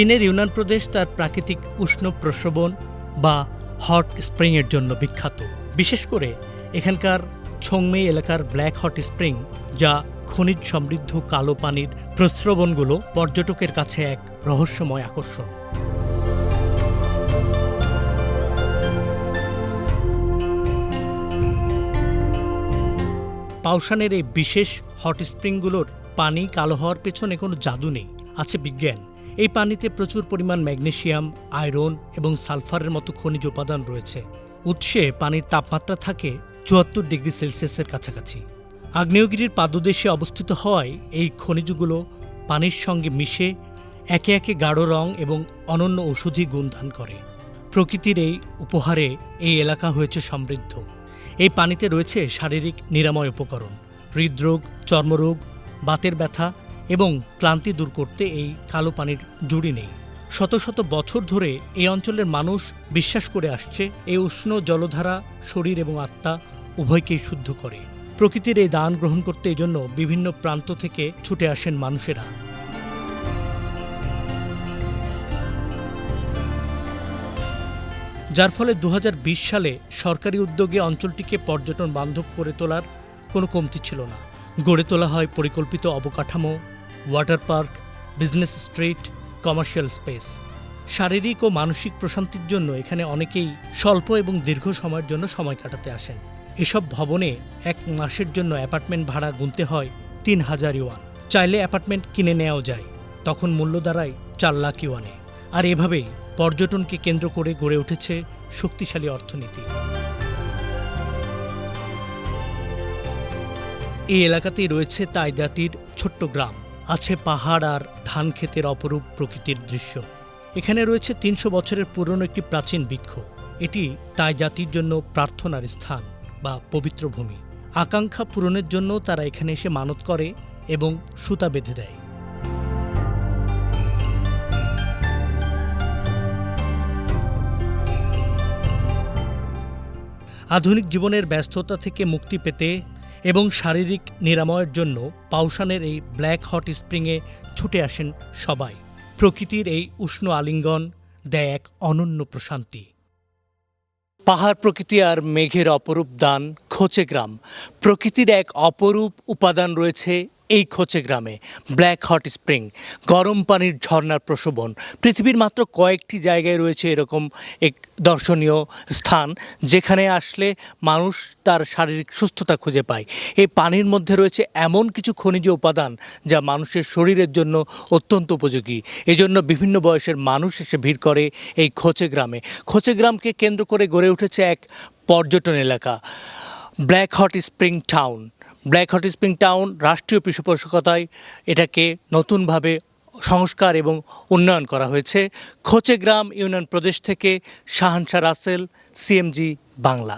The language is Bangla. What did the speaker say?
চীনের ইউনান প্রদেশ তার প্রাকৃতিক উষ্ণ প্রস্রবণ বা হট স্প্রিংয়ের জন্য বিখ্যাত। বিশেষ করে এখানকার ছংমেই এলাকার ব্ল্যাক হট স্প্রিং, যা খনিজ সমৃদ্ধ কালো পানির প্রস্রবণগুলো পর্যটকের কাছে এক রহস্যময় আকর্ষণ। পাউশানের এই বিশেষ হট স্প্রিংগুলোর পানি কালো হওয়ার পেছনে কোনো জাদু নেই, আছে বিজ্ঞান। এই পানিতে প্রচুর পরিমাণ ম্যাগনেশিয়াম, আয়রন এবং সালফারের মতো খনিজ উপাদান রয়েছে। উৎসে পানির তাপমাত্রা থাকে চুয়াত্তর ডিগ্রি সেলসিয়াসের কাছাকাছি। আগ্নেয়গিরির পাদদেশে অবস্থিত হওয়ায় এই খনিজগুলো পানির সঙ্গে মিশে একে একে গাঢ় রং এবং অনন্য ঔষধি গুণ দান করে। প্রকৃতির এই উপহারে এই এলাকা হয়েছে সমৃদ্ধ। এই পানিতে রয়েছে শারীরিক নিরাময় উপকরণ, হৃদরোগ, চর্মরোগ, বাতের ব্যথা এবং ক্লান্তি দূর করতে এই কালো পানির জুড়ি নেই। শত শত বছর ধরে এই অঞ্চলের মানুষ বিশ্বাস করে আসছে এই উষ্ণ জলধারা, শরীর এবং আত্মা উভয়কেই শুদ্ধ করে। প্রকৃতির এই দান গ্রহণ করতে এজন্য বিভিন্ন প্রান্ত থেকে ছুটে আসেন মানুষেরা। যার ফলে দু হাজার বিশ সালে সরকারি উদ্যোগে অঞ্চলটিকে পর্যটন বান্ধব করে তোলার কোনো কমতি ছিল না। গড়ে তোলা হয় পরিকল্পিত অবকাঠামো water park, business street, commercial space. শারীরিক ও মানসিক প্রশান্তির জন্য এখানে অনেকেই স্বল্প এবং দীর্ঘ সময়ের জন্য সময় কাটাতে আসেন। এসব ভবনে এক মাসের জন্য অ্যাপার্টমেন্ট ভাড়া গুনতে হয় তিন হাজার ইউয়ান। চাইলে অ্যাপার্টমেন্ট কিনে নেওয়াও যায়। তখন মূল্য দাঁড়ায় চার লাখ ইউয়ানে। আর এভাবেই পর্যটনকে কেন্দ্র করে গড়ে উঠেছে শক্তিশালী অর্থনীতি। এই এলাকাতেই রয়েছে তাই জাতির ছোট্ট গ্রাম। আছে পাহাড় আর ধান ক্ষেতের অপরূপ প্রকৃতির দৃশ্য। এখানে রয়েছে তিনশো বছরের পুরনো একটি প্রাচীন বৃক্ষ। এটি তাই জাতির জন্য প্রার্থনার স্থান বা পবিত্র ভূমি। আকাঙ্ক্ষা পূরণের জন্য তারা এখানে এসে মানত করে এবং সুতা বেঁধে দেয়। আধুনিক জীবনের ব্যস্ততা থেকে মুক্তি পেতে এবং শারীরিক নিরাময়ের জন্য পাউশানের এই ব্ল্যাক হট স্প্রিংয়ে ছুটে আসেন সবাই। প্রকৃতির এই উষ্ণ আলিঙ্গন দেয় এক অনন্য প্রশান্তি। পাহাড় প্রকৃতি আর মেঘের অপরূপ দান খোচে গ্রাম। প্রকৃতির এক অপরূপ উপাদান রয়েছে এই খোচে গ্রামে ব্ল্যাক হট স্প্রিং গরম পানির ঝর্ণার প্রশোভন। পৃথিবীর মাত্র কয়েকটি জায়গায় রয়েছে এরকম এক দর্শনীয় স্থান, যেখানে আসলে মানুষ তার শারীরিক সুস্থতা খুঁজে পায়। এই পানির মধ্যে রয়েছে এমন কিছু খনিজ উপাদান যা মানুষের শরীরের জন্য অত্যন্ত উপযোগী। এজন্য বিভিন্ন বয়সের মানুষ এসে ভিড় করে এই খোচে গ্রামে। খোচে গ্রামকে কেন্দ্র করে গড়ে উঠেছে এক পর্যটন এলাকা black hot spring town black hot spring town, রাষ্ট্রীয় পৃষ্ঠপোষকতায় এটাকে নতুনভাবে সংস্কার এবং উন্নয়ন করা হয়েছে। খোচে গ্রাম ইউনিয়ন প্রদেশ থেকে শাহানশাহ রাসেল, সিএমজি বাংলা।